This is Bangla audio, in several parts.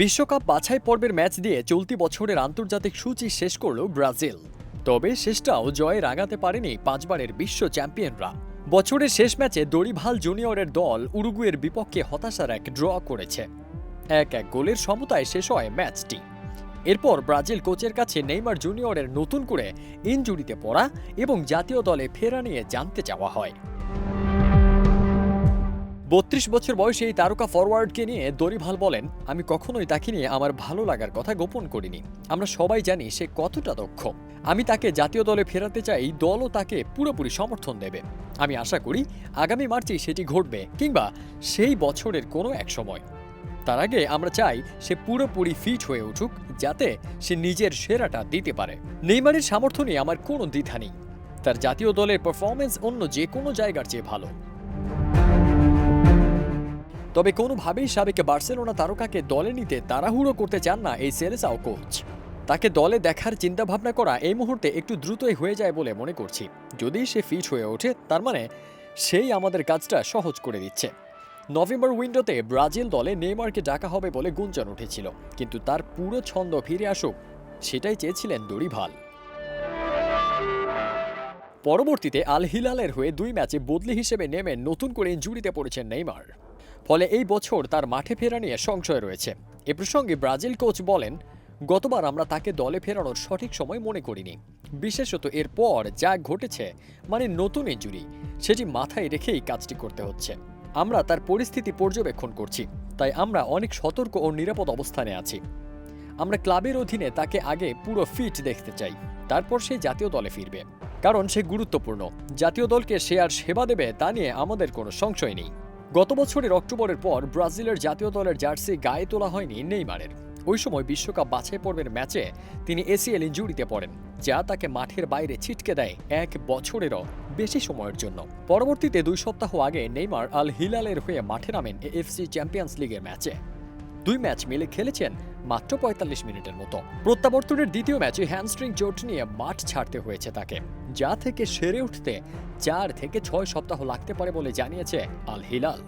বিশ্বকাপ বাছাই পর্বের ম্যাচ দিয়ে চলতি বছরের আন্তর্জাতিক সূচি শেষ করল ব্রাজিল। তবে শেষটাও জয়ে রাগাতে পারেনি পাঁচবারের বিশ্ব চ্যাম্পিয়নরা। বছরের শেষ ম্যাচে দড়িভাল জুনিয়রের দল উরুগুয়ের বিপক্ষে হতাশার এক ড্র করেছে। এক এক গোলের সমতায় শেষ হয় ম্যাচটি। এরপর ব্রাজিল কোচের কাছে নেইমার জুনিয়রের নতুন করে ইনজুরিতে পড়া এবং জাতীয় দলে ফেরা নিয়ে জানতে চাওয়া হয়। বত্রিশ বছর বয়সে এই তারকা ফরওয়ার্ডকে নিয়ে দরিভাল বলেন, আমি কখনোই তাকে নিয়ে আমার ভালো লাগার কথা গোপন করিনি। আমরা সবাই জানি সে কতটা দক্ষ। আমি তাকে জাতীয় দলে ফেরাতে চাই, দলও তাকে পুরোপুরি সমর্থন দেবে। আমি আশা করি আগামী মার্চেই সেটি ঘটবে, কিংবা সেই বছরের কোনো এক সময়। তার আগে আমরা চাই সে পুরোপুরি ফিট হয়ে উঠুক, যাতে সে নিজের সেরাটা দিতে পারে। নেইমারের সামর্থ্য নিয়ে আমার কোনো দ্বিধা নেই। তার জাতীয় দলের পারফরমেন্স অন্য যে কোনো জায়গার চেয়ে ভালো। তবে কোনোভাবেই সাবেক বার্সেলোনা তারকাকে দলে নিতে তাড়াহুড়ো করতে চান না এই সেলেসাও কোচ। তাকে দলে দেখার চিন্তাভাবনা করা এই মুহূর্তে একটু দ্রুতই হয়ে যায় বলে মনে করছি। যদি সে ফিট হয়ে ওঠে, তার মানে সেই আমাদের কাজটা সহজ করে দিচ্ছে। নভেম্বর উইন্ডোতে ব্রাজিল দলে নেইমারকে ডাকা হবে বলে গুঞ্জন উঠেছিল, কিন্তু তার পুরো ছন্দ ফিরে আসুক, সেটাই চেয়েছিলেন দড়িভাল পরবর্তীতে আল হিলালের হয়ে দুই ম্যাচে বদলি হিসেবে নেমে নতুন করে ইঞ্জুরিতে পড়েছেন নেইমার। ফলে এই বছর তার মাঠে ফেরা নিয়ে সংশয় রয়েছে। এ প্রসঙ্গে ব্রাজিল কোচ বলেন, গতবার আমরা তাকে দলে ফেরানোর সঠিক সময় মনে করিনি। বিশেষত এরপর যা ঘটেছে মানে নতুন ইঞ্জুরি, সেটি মাথায় রেখেই কাজটি করতে হচ্ছে। আমরা তার পরিস্থিতি পর্যবেক্ষণ করছি, তাই আমরা অনেক সতর্ক ও নিরাপদ অবস্থানে আছি। আমরা ক্লাবের অধীনে তাকে আগে পুরো ফিট দেখতে চাই, তারপর সে জাতীয় দলে ফিরবে। কারণ সে গুরুত্বপূর্ণ। জাতীয় দলকে সে আর সেবা দেবে, তা নিয়ে আমাদের কোনো সংশয় নেই। গত বছরের অক্টোবরের পর ব্রাজিলের জাতীয় দলের জার্সি গায়ে তোলা হয়নি নেইমারের। ওই সময় বিশ্বকাপ বাছাই পর্বের ম্যাচে তিনি এসিএল ইঞ্জুরিতে পড়েন, যা তাকে মাঠের বাইরে ছিটকে দেয় এক বছরেরও বেশি সময়ের জন্য। পরবর্তীতে দুই সপ্তাহ আগে নেইমার আল হিলালের হয়ে মাঠে নামেন এএফসি চ্যাম্পিয়ন্স লিগের ম্যাচে। দুই ম্যাচ মিলে খেলেছেন মাত্র পঁয়তাল্লিশ মিনিটের মতো। প্রত্যাবর্তনের দ্বিতীয় ম্যাচে হ্যামস্ট্রিং চোট নিয়ে মাঠ ছাড়তে হয়েছে তাকে। যা থেকে সেরে উঠতে চার থেকে ছয় সপ্তাহ লাগতে পারে বলে জানিয়েছে আল হিলাল।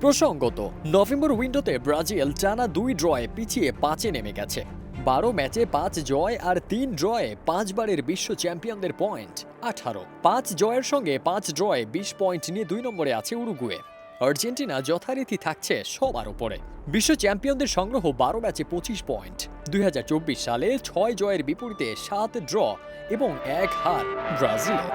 প্রসঙ্গত, নভেম্বর উইন্ডোতে ব্রাজিল টানা দুই ড্রয়ে পিছিয়ে পাঁচে নেমে গেছে। বারো ম্যাচে পাঁচ জয় আর তিন ড্রয়ে পাঁচবারের বিশ্ব চ্যাম্পিয়নদের পয়েন্ট আঠারো। পাঁচ জয়ের সঙ্গে পাঁচ ড্রয়ে বিশ পয়েন্ট নিয়ে দুই নম্বরে আছে উরুগুয়ে। আর্জেন্টিনা যথারীতি থাকছে সবার উপরে। বিশ্ব চ্যাম্পিয়নদের সংগ্রহ বারো ম্যাচে পঁচিশ পয়েন্ট। দুই হাজার চব্বিশ সালে ছয় জয়ের বিপরীতে সাত ড্র এবং এক হার ব্রাজিলের।